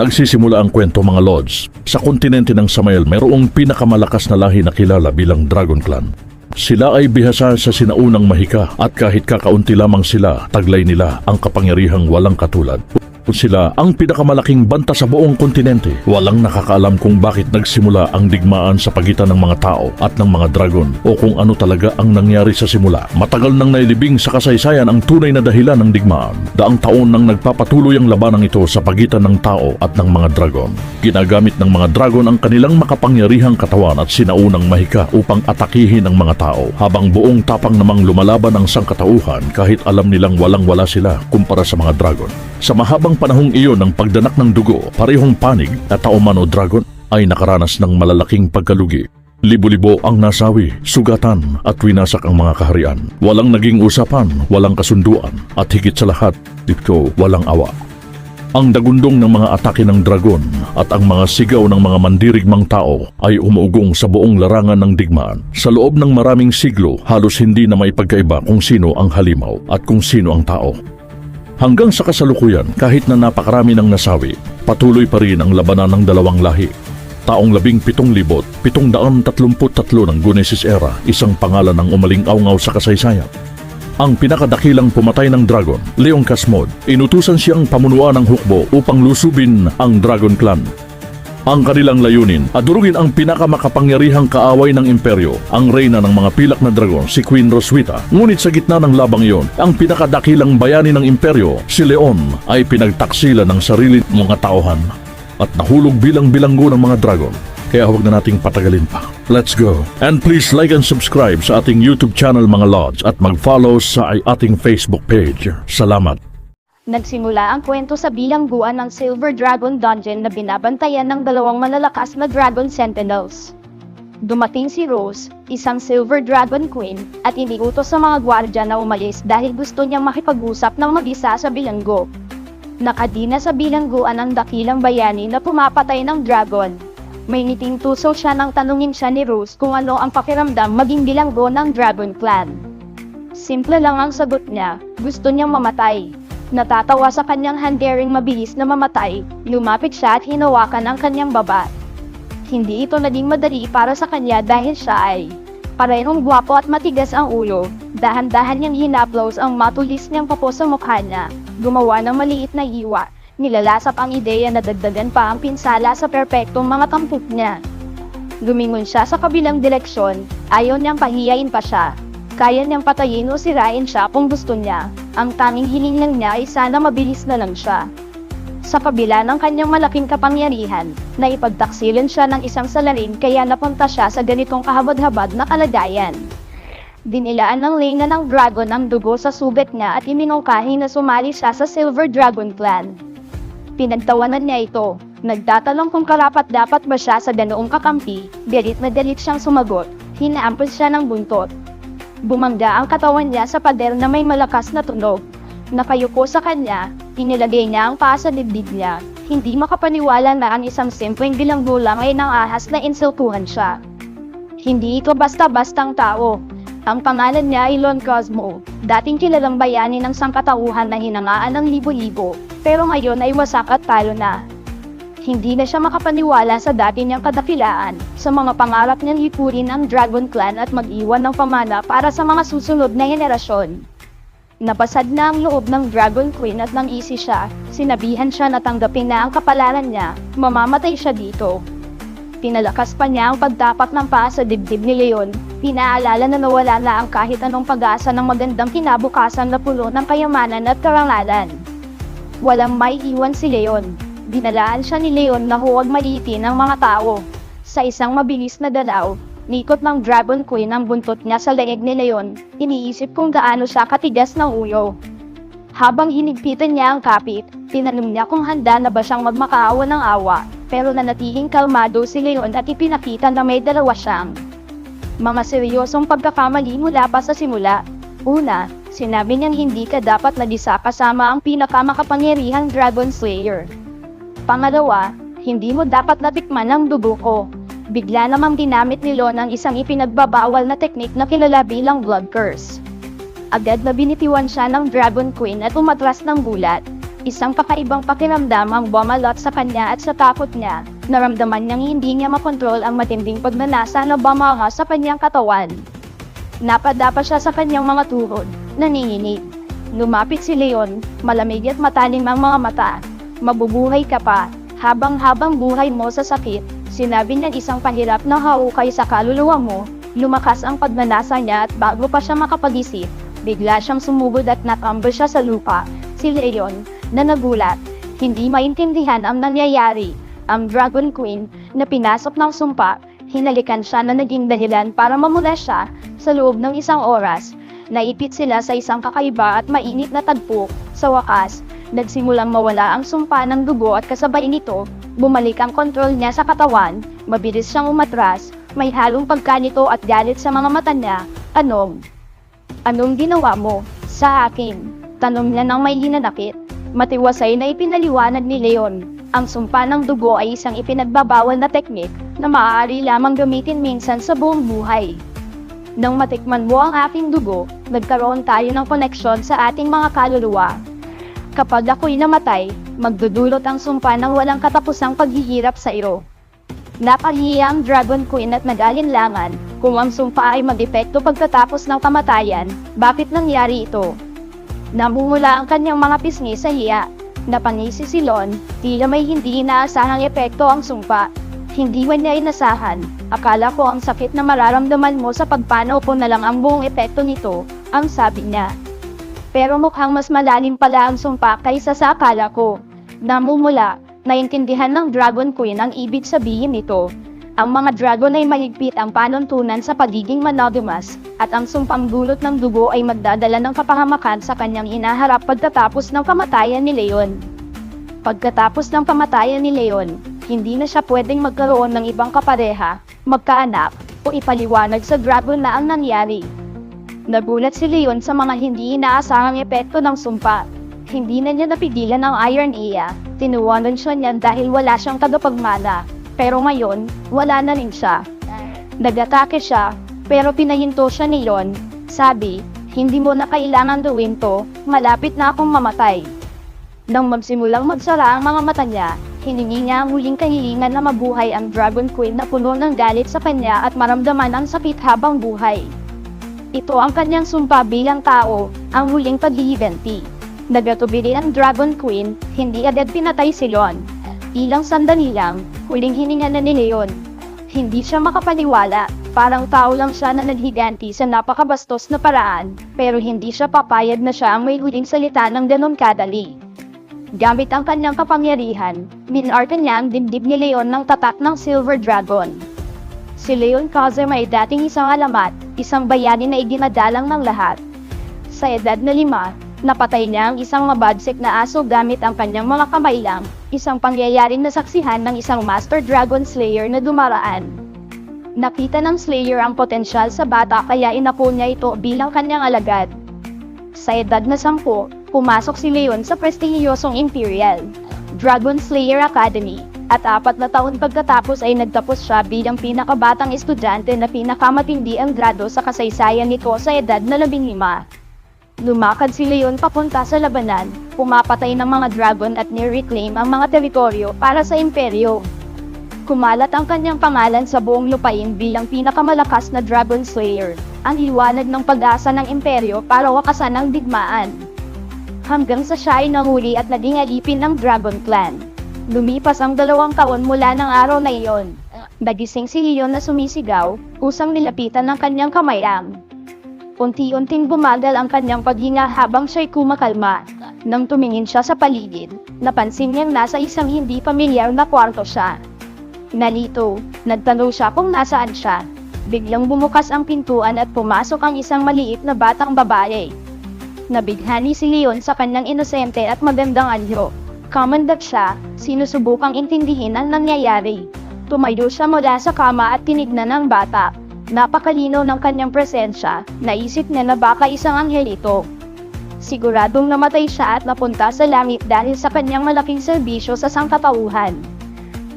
Nagsisimula ang kwento mga lords. Sa kontinente ng Samael mayroong pinakamalakas na lahi na kilala bilang Dragon Clan. Sila ay bihasa sa sinaunang mahika at kahit kakaunti lamang sila, taglay nila ang kapangyarihang walang katulad. Sila ang pinakamalaking banta sa buong kontinente. Walang nakakaalam kung bakit nagsimula ang digmaan sa pagitan ng mga tao at ng mga dragon o kung ano talaga ang nangyari sa simula. Matagal nang nailibing sa kasaysayan ang tunay na dahilan ng digmaan. Daang taon nang nagpapatuloy ang labanang ito sa pagitan ng tao at ng mga dragon. Ginagamit ng mga dragon ang kanilang makapangyarihang katawan at sinaunang mahika upang atakihin ang mga tao habang buong tapang namang lumalaban ang sangkatauhan kahit alam nilang walang-wala sila kumpara sa mga dragon. Sa mahabang panahong iyon ng pagdanak ng dugo, parehong panig at tauman dragon ay nakaranas ng malalaking pagkalugi. Libo-libo ang nasawi, sugatan at winasak ang mga kaharian. Walang naging usapan, walang kasunduan at higit sa lahat, dito walang awa. Ang dagundong ng mga atake ng dragon at ang mga sigaw ng mga mandirigmang tao ay umuugong sa buong larangan ng digmaan. Sa loob ng maraming siglo, halos hindi na may pagkaiba kung sino ang halimaw at kung sino ang tao. Hanggang sa kasalukuyan, kahit na napakarami ng nasawi, patuloy pa rin ang labanan ng dalawang lahi. Taong labing pitong libot, pitong daan tatlumput tatlo ng Gunesis Era, isang pangalan ng umaling-awngaw sa kasaysayan. Ang pinakadakilang pumatay ng dragon, Leong Kasmod, inutusan siyang pamunuan ng hukbo upang lusubin ang Dragon Clan. Ang kanilang layunin, adurugin ang pinakamakapangyarihang kaaway ng imperyo, ang reyna ng mga pilak na dragon, si Queen Roswitha. Ngunit sa gitna ng labang iyon, ang pinakadakilang bayani ng imperyo, si Leon, ay pinagtaksila ng sarili ng mga tauhan at nahulog bilang bilanggo ng mga dragon. Kaya huwag na nating patagalin pa. Let's go. And please like and subscribe sa ating YouTube channel mga Lods at mag-follow sa ating Facebook page. Salamat. Nagsimula ang kwento sa bilangguan ng Silver Dragon Dungeon na binabantayan ng dalawang malalakas na Dragon Sentinels. Dumating si Rose, isang Silver Dragon Queen, at iniutos sa mga gwardya na umalis dahil gusto niyang makipag-usap ng mag-isa sa bilanggo. Nakadina sa bilangguan ang dakilang bayani na pumapatay ng dragon. May ngiting tuso siya nang tanungin siya ni Rose kung ano ang pakiramdam maging bilanggo ng Dragon Clan. Simple lang ang sagot niya, gusto niyang mamatay. Natatawa sa kanyang handering mabilis na mamatay, lumapit siya at hinawakan ang kanyang baba. Hindi ito naging madali para sa kanya dahil siya ay parehong gwapo at matigas ang ulo. Dahan-dahan niyang hinaplos ang matulis niyang papo sa mukha niya. Gumawa ng maliit na iwa. Nilalasap ang ideya na dagdagan pa ang pinsala sa perpektong mga tampok niya. Lumingon siya sa kabilang direksyon, ayaw niyang pahiyain pa siya. Kaya niyang patayin o sirain siya kung gusto niya. Ang tanging hiling lang niya ay sana mabilis na lang siya. Sa kabila ng kanyang malaking kapangyarihan, naipagtaksilan siya ng isang salarin kaya napunta siya sa ganitong kahabad-habad na kalagayan. Dinilaan ng Lena ng dragon ang dugo sa sugat niya at iminungkahi na sumali siya sa Silver Dragon Clan. Pinagtawanan niya ito, nagtatanong kung karapat dapat ba siya sa ganoong kakampi, galit na galit siyang sumagot, hinaampol siya ng buntot. Bumangga ang katawan niya sa pader na may malakas na tunog. Nakayuko sa kanya, inilagay niya ang paa sa dibdib niya. Hindi makapaniwala na ang isang simpleng bilanggo lang ay nangahas na insultuhan siya. Hindi ito basta-bastang tao. Ang pangalan niya ay Lon Cosmo, dating kilalang bayani ng sangkatauhan na hinangaan ng libo-libo, pero ngayon ay wasak at talo na. Hindi na siya makapaniwala sa dati niyang kadakilaan, sa mga pangarap niyang lipurin ang Dragon Clan at mag-iwan ng pamana para sa mga susunod na henerasyon. Napasad na ang loob ng Dragon Queen at nang isi siya, sinabihan siya na tanggapin na ang kapalaran niya, mamamatay siya dito. Pinalakas pa niya ang pagtapak ng paa sa dibdib ni Leon, pinaalala na nawala na ang kahit anong pag-asa ng magandang kinabukasan na pulo ng kayamanan at karangalan. Walang may iwan si Leon. Dinalaan siya ni Leon na huwag maliitin ang mga tao. Sa isang mabilis na dalaw, nikot ng Dragon Queen ang buntot niya sa leeg ni Leon, iniisip kung gaano siya katigas ng ulo. Habang hinigpitan niya ang kapit, tinanong niya kung handa na ba siyang magmakaawa ng awa, pero nanatiling kalmado si Leon at ipinakita na may dalawa siyang mga seryosong pagkakamali mula pa sa simula. Una, sinabi niyang hindi ka dapat nadisa kasama ang pinakamakapangyarihang Dragon Slayer. Pangalawa, hindi mo dapat natikman ang dugo ko. Bigla namang ginamit ni Lon ang isang ipinagbabawal na teknik na kilala bilang blood curse. Agad na binitiwan siya ng Dragon Queen at umatras ng gulat. Isang kakaibang pakiramdam ang bumalot sa kanya at sa takot niya. Naramdaman niyang hindi niya makontrol ang matinding pagnanasa na bumanga sa kanyang katawan. Napadapa siya sa kanyang mga tuhod, nanginginig. Lumapit si Leon, malamig at matalim ang mga mata. Mabubuhay ka pa, habang-habang buhay mo sa sakit, sinabi niya isang pahirap na haukay sa kaluluwa mo, lumakas ang pagnanasa niya at bago pa siya makapag-isip, bigla siyang sumugod at natambo siya sa lupa. Si Leon, na nagulat, hindi maintindihan ang nangyayari. Ang Dragon Queen, na pinasok ng sumpa, hinalikan siya na naging dahilan para mamula siya sa loob ng isang oras. Naipit sila sa isang kakaiba at mainit na tagpo. Sa wakas, nagsimulang mawala ang sumpa ng dugo at kasabay nito, bumalik ang kontrol niya sa katawan, mabilis siyang umatras, may halong pagkanito at galit sa mga mata niya. Anong? Anong ginawa mo? Sa akin? Tanong niya ng may hinanakit. Matiwasay na ipinaliwanag ni Leon. Ang sumpa ng dugo ay isang ipinagbabawal na teknik na maaari lamang gamitin minsan sa buong buhay. Nang matikman mo ang aking dugo, nagkaroon tayo ng koneksyon sa ating mga kaluluwa. Kapag ako'y namatay, magdudulot ang sumpa ng walang katapusang paghihirap sa iyo. Napahiya ang Dragon Queen at nag-alinlangan kung ang sumpa ay mag-epekto pagkatapos ng kamatayan, bakit nangyari ito? Namumula ang kanyang mga pisngi sa hiya. Napangisi si Lon, tila may hindi inaasahang epekto ang sumpa. Hindi man niya inasahan. Akala ko ang sakit na mararamdaman mo sa pagpanaw ko na lang ang buong epekto nito, ang sabi niya. Pero mukhang mas malalim pala ang sumpa kaysa sa akala ko. Namumula, naintindihan ng Dragon Queen ang ibig sabihin nito. Ang mga dragon ay mahigpit ang panuntunan sa pagiging monogamous, at ang sumpang dulot ng dugo ay magdadala ng kapahamakan sa kanyang inaharap pagkatapos ng kamatayan ni Leon. Pagkatapos ng kamatayan ni Leon, hindi na siya pwedeng magkaroon ng ibang kapareha, magkaanak, o ipaliwanag sa dragon na ang nangyari. Nagulat si Leon sa mga hindi inaasahang epekto ng sumpa. Hindi na niya napigilan ang Iron Iya, tinuwanan siya niyan dahil wala siyang tagapagmana. Pero ngayon, wala na rin siya. Nagatake siya, pero pinahinto siya ni Leon. Sabi, hindi mo na kailangan gawin to, malapit na akong mamatay. Nang magsimulang magsara ang mga mata niya, hiningi niya ang huling kahilingan na mabuhay ang Dragon Queen na puno ng galit sa kanya at maramdaman ang sakit habang buhay. Ito ang kanyang sumpa bilang tao, ang huling paghihibenti. Nagatubili ang Dragon Queen, hindi agad pinatay si Lon. Ilang sandali lang, huling hininga na ni Leon. Hindi siya makapaniwala, parang tao lang siya na naghiganti sa napakabastos na paraan, pero hindi siya papayag na siya ang may huling salita ng ganon kadali. Gamit ang kanyang kapangyarihan, minarte niya ang dibdib ni Leon ng tatak ng Silver Dragon. Si Leon Kazem ay dating isang alamat, isang bayani na iginadalang ng lahat. Sa edad na lima, napatay niya ang isang mabadsik na aso gamit ang kanyang mga kamay lang, isang pangyayaring nasaksihan ng isang Master Dragon Slayer na dumaraan. Nakita ng Slayer ang potensyal sa bata kaya inapo niya ito bilang kanyang alagad. Sa edad na sampu, pumasok si Leon sa prestihiyosong Imperial Dragon Slayer Academy, at apat na taon pagkatapos ay nagtapos siya bilang pinakabatang estudyante na pinakamatindi ang grado sa kasaysayan nito sa edad na labing lima. Lumakad si Leon papunta sa labanan, pumapatay ng mga dragon at ni-reclaim ang mga teritoryo para sa imperyo. Kumalat ang kanyang pangalan sa buong lupain bilang pinakamalakas na Dragon Slayer, ang liwanag ng pag-asa ng imperyo para wakasan ang digmaan. Hanggang sa siya ay nahuli at naging alipin ng Dragon Clan. Lumipas ang dalawang taon mula ng araw na iyon. Nagising si Leon na sumisigaw, usang nilapitan ng kanyang kamayang. Unti-unting bumagal ang kanyang paghinga habang siya'y kumakalma. Nang tumingin siya sa paligid, napansin niyang nasa isang hindi pamilyar na kwarto siya. Nalito, nagtanong siya kung nasaan siya. Biglang bumukas ang pintuan at pumasok ang isang maliit na batang babae. Nabighani si Leon sa kanyang inosente at magandang anyo. Kamandag siya, sinusubukang intindihin ang nangyayari. Tumayo siya mula sa kama at tinignan ang bata. Napakalino ng kanyang presensya, naisip niya na baka isang anghel ito. Siguradong namatay siya at napunta sa langit dahil sa kanyang malaking serbisyo sa sangkatauhan.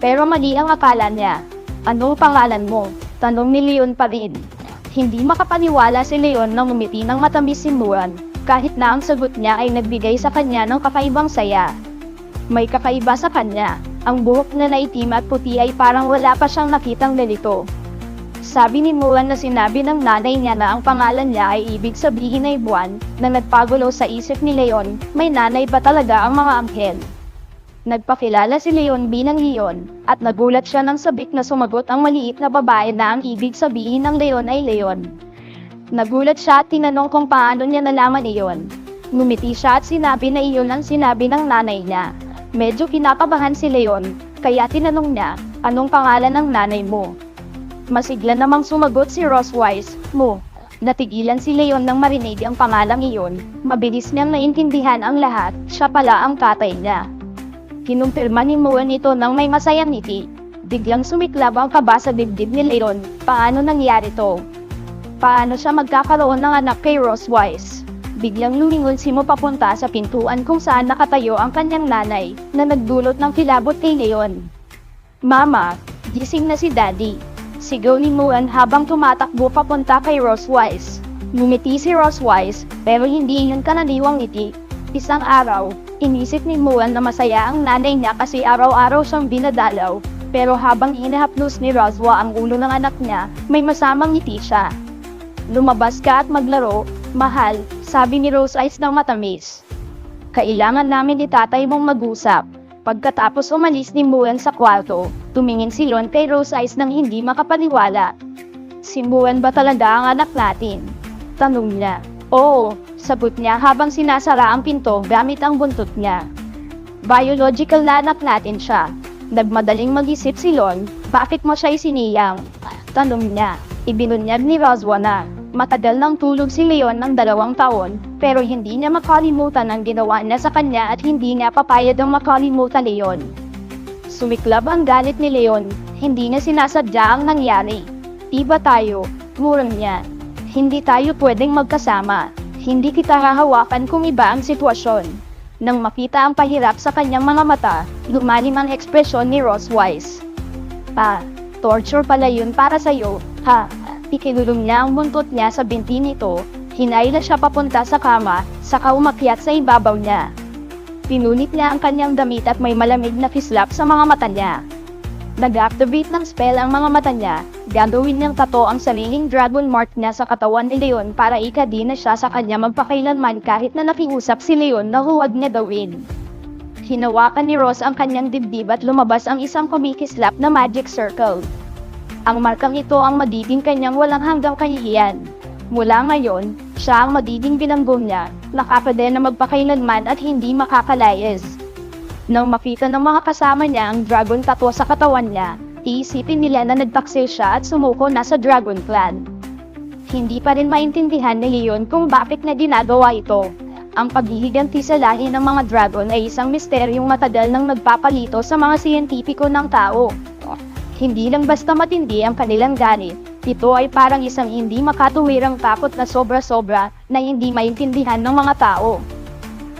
Pero mali ang akala niya. Ano pangalan mo? Tanong ni Leon pa rin. Hindi makapaniwala si Leon nang umiti ng matamis simuan. kahit na ang sagot niya ay nagbigay sa kanya ng kakaibang saya. May kakaiba sa kanya, ang buhok na naitim at puti ay parang wala pa siyang nakitang ganito. Sabi ni Mulan na sinabi ng nanay niya na ang pangalan niya ay ibig sabihin ay buwan, na nagpagulo sa isip ni Leon, may nanay ba talaga ang mga anghel? Nagpakilala si Leon bilang Leon, at nagulat siya nang sabik na sumagot ang maliit na babae na ang ibig sabihin ng Leon ay Leon. Nagulat siya at tinanong kung paano niya nalaman iyon. Ngumiti siya at sinabi na iyon ang sinabi ng nanay niya. Medyo kinakabahan si Leon, kaya tinanong niya, anong pangalan ng nanay mo? Masigla namang sumagot si Roswise, mo. Natigilan si Leon nang marinig ang pangalang iyon. Mabilis niyang naintindihan ang lahat, siya pala ang tatay niya. Kinumpirma ni Muan ito nang may masayang ngiti. Biglang sumiklab ang kaba sa dibdib ni Leon. Paano nangyari to? Paano siya magkakaroon ng anak kay Roswise? Biglang lumingon si Mo papunta sa pintuan kung saan nakatayo ang kanyang nanay na nagdulot ng kilabot kay Leon. Mama, gising na si Daddy. Sigaw ni Muan habang tumatakbo papunta kay Roswise. Ngumiti si Roswise pero hindi iyon kananiwang ngiti. Isang araw, inisip ni Muan na masaya ang nanay niya kasi araw-araw siyang binadalaw. Pero habang hinahapnos ni Roswa ang ulo ng anak niya, may masamang ngiti siya. Lumabas ka at maglaro, mahal, sabi ni Rose Eyes ng matamis. Kailangan namin ni tatay mong mag-usap. Pagkatapos umalis ni Muan sa kwarto, tumingin si Lon kay Rose Eyes nang hindi makapaniwala. Si Muan ba talaga ang anak natin? Tanong niya. Oo, sagot niya habang sinasara ang pinto gamit ang buntot niya. Biological na anak natin siya. Nagmadaling mag-isip si Lon, bakit mo siya isiniyang? Tanong niya. Ibinunyag ni Roswa na, matagal nang tulog si Leon ng dalawang taon, pero hindi niya makalimutan ang ginawa niya sa kanya at hindi niya papayad ang makalimutan Leon. Sumiklab ang galit ni Leon, hindi niya sinasadya ang nangyari. Iba tayo, murang niya. Hindi tayo pwedeng magkasama. Hindi kita hahawakan kung iba ang sitwasyon. Nang makita ang pahirap sa kanyang mga mata, lumalim ang ekspresyon ni Roswise. Pa, torture pala yun para sa'yo, ha? Ikinulong niya ang buntot niya sa binti nito, hinayla siya papunta sa kama, saka umakyat sa ibabaw niya. Pinunit niya ang kanyang damit at may malamig na kislap sa mga mata niya. Nag-activate ng spell ang mga mata niya, gagawin niyang tato ang sariling dragon mark niya sa katawan ni Leon para ikadi na siya sa kanya magpakailanman kahit na nakiusap si Leon na huwag niya gawin. Hinawakan ni Ross ang kanyang dibdib at lumabas ang isang kumikislap na magic circle. Ang markang ito ang magiging kanyang walang hanggang kahihiyan. Mula ngayon, siya ang magiging bilanggo niya, nakapade na magpakailanman at hindi makakalayas. Nang makita ng mga kasama niya ang dragon tattoo sa katawan niya, iisipin nila na nagtaksil siya at sumuko na sa dragon clan. Hindi pa rin maintindihan ni Leon kung bakit na ginagawa ito. Ang paghihiganti sa lahi ng mga dragon ay isang misteryong matagal nang nagpapalito sa mga siyentipiko ng tao. Hindi lang basta matindi ang kanilang ganit, ito ay parang isang hindi makatuwirang takot na sobra-sobra na hindi maintindihan ng mga tao.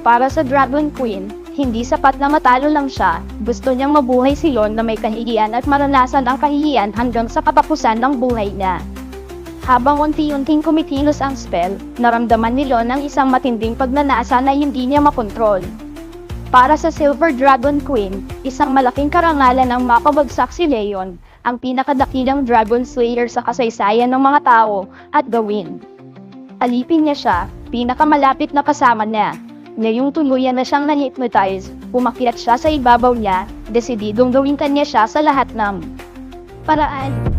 Para sa Dragon Queen, hindi sapat na matalo lang siya, gusto niyang mabuhay si Lon na may kahihiyan at maranasan ang kahihiyan hanggang sa katapusan ng buhay niya. Habang unti-unting kumikilos ang spell, naramdaman ni Lon ang isang matinding pagnanasa na hindi niya makontrol. Para sa Silver Dragon Queen, isang malaking karangalan ang mapabagsak si Leon, ang pinakadakilang Dragon Slayer sa kasaysayan ng mga tao, at gawin. Alipin niya siya, pinakamalapit na kasama niya. Ngayong tuluyan na siyang na-hypnotize, umakyat siya sa ibabaw niya, desididong gawin kanya siya sa lahat ng paraan.